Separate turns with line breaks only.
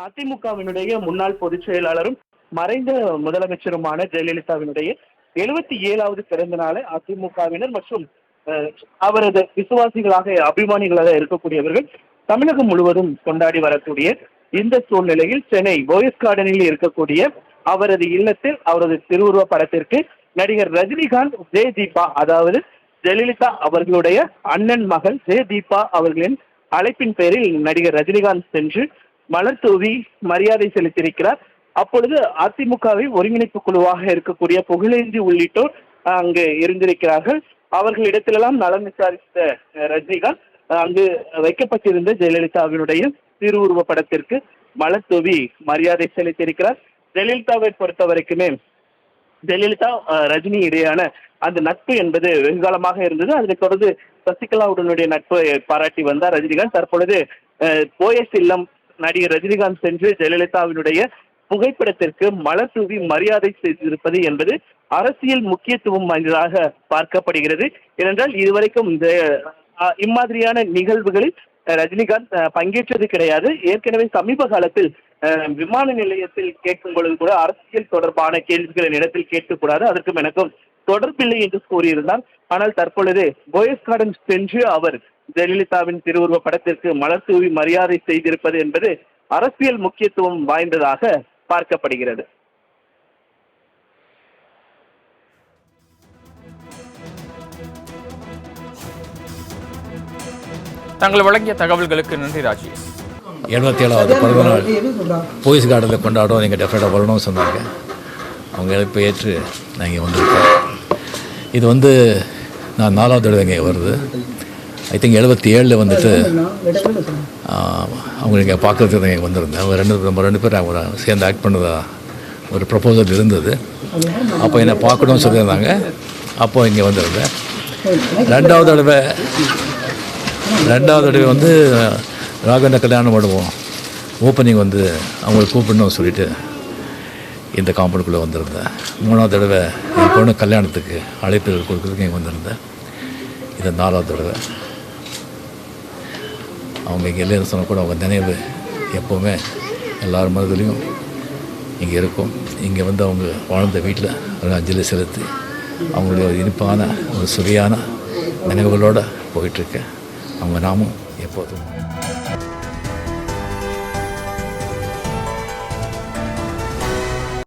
அதிமுகவினுடைய முன்னாள் பொதுச் செயலாளரும் மறைந்த முதலமைச்சருமான ஜெயலலிதாவினுடைய எழுபத்தி ஏழாவது பிறந்த நாளை அதிமுகவினர் மற்றும் அவரது விசுவாசிகளாக அபிமானிகளாக இருக்கக்கூடியவர்கள் தமிழகம் முழுவதும் கொண்டாடி வரக்கூடிய இந்த சூழ்நிலையில் சென்னை போயஸ் கார்டனில் இருக்கக்கூடிய அவரது இல்லத்தில் அவரது திருவுருவ படத்திற்கு நடிகர் ரஜினிகாந்த் ஜெய தீபா அதாவது ஜெயலலிதா அவர்களுடைய அண்ணன் மகள் ஜெய தீபா அவர்களின் அழைப்பின் பேரில் நடிகர் ரஜினிகாந்த் சென்று மலர் தூவி மரியாதை செலுத்தியிருக்கிறார். அப்பொழுது அதிமுகவை ஒருங்கிணைப்பு குழுவாக இருக்கக்கூடிய புகழேந்தி உள்ளிட்டோர் அங்கு இருந்திருக்கிறார்கள். அவர்களிடத்திலெல்லாம் நலம் விசாரித்த ரஜினிகாந்த் அங்கு வைக்கப்பட்டிருந்த ஜெயலலிதாவினுடைய திருவுருவ படத்திற்கு மலர் தூவி மரியாதை செலுத்தியிருக்கிறார். ஜெயலலிதாவை பொறுத்த வரைக்குமே ஜெயலலிதா ரஜினி இடையான அந்த நட்பு என்பது வெகு காலமாக இருந்தது. அதனைத் தொடர்ந்து சசிகலாவுடனுடைய நட்பை பாராட்டி வந்தார் ரஜினிகாந்த். தற்பொழுது போயஸ் இல்லம் நடிகர் ரஜினிகாந்த் சென்று ஜெயலலிதாவினுடைய புகைப்படத்திற்கு மலர் தூவி மரியாதை செய்திருப்பது என்பது அரசியல் முக்கியத்துவம் வாய்ந்ததாக பார்க்கப்படுகிறது. ஏனென்றால் இதுவரைக்கும் இந்த இம்மாதிரியான நிகழ்வுகளில் ரஜினிகாந்த் பங்கேற்றது கிடையாது. ஏற்கனவே சமீப காலத்தில் விமான நிலையத்தில் கேட்கும் பொழுது கூட அரசியல் தொடர்பான கேள்விகளை இடத்தில் கேட்கக்கூடாது. அதற்கும் எனக்கும் தொடர்பில்லை என்று கூறியிருந்தார் ஆனால் தற்பொழுது போயஸ் கார்டன் சென்று அவர் ஜெயலலிதாவின் திருவுருவ படத்திற்கு மலர் தூவி மரியாதை செய்திருப்பது என்பது அரசியல் முக்கியத்துவம் வாய்ந்ததாக பார்க்கப்படுகிறது.
தாங்கள் வழங்கிய தகவல்களுக்கு நன்றி ராஜேஷ்.
எழுபத்தி ஏழாவது பிறந்த நாள் போலீஸ் கார்டில் கொண்டாடுறோம் நீங்கள் டெஃபினட்டாக வரணும்னு சொன்னாங்க. அவங்க எழுப்பி ஏற்று நான் இங்கே வந்திருக்கேன். இது வந்து நான் நாலாவது தடவை இங்கே வருது. ஐ திங்க் எழுபத்தி ஏழில் வந்துட்டு அவங்க இங்கே பார்க்கறதுக்கு தான் இங்கே வந்திருந்தேன். அவங்க ரெண்டு நம்ம ரெண்டு பேரும் அவங்க சேர்ந்து ஆக்ட் பண்ணதா ஒரு ப்ரப்போசல் இருந்தது. அப்போ என்னை பார்க்கணும்னு சொல்லியிருந்தாங்க. அப்போ இங்கே வந்திருந்தேன். ரெண்டாவது தடவை ரெண்டாவது தடவை வந்து ராகவேந்திர கல்யாண மண்டபம் ஓப்பனிங் வந்து அவங்களை கூப்பிடணும்னு சொல்லிட்டு இந்த காம்பவுண்டுக்குள்ளே வந்திருந்தேன். மூணாவது தடவை என் பொண்ணு கல்யாணத்துக்கு அழைப்பு கொடுக்குறதுக்கு இங்கே வந்திருந்தேன். இது நாலாவது தடவை. அவங்க இங்கே இல்லைன்னு சொன்னால் கூட அவங்க நினைவு எப்போவுமே எல்லார் மனதிலையும் இங்கே இருக்கும். இங்கே வந்து அவங்க வாழ்ந்த வீட்டில் ஒரு அஞ்சலி செலுத்தி அவங்களுடைய ஒரு இனிப்பான ஒரு சுவையான நினைவுகளோடு போயிட்டுருக்கேன் அவங்க நாமும் எப்போதும்.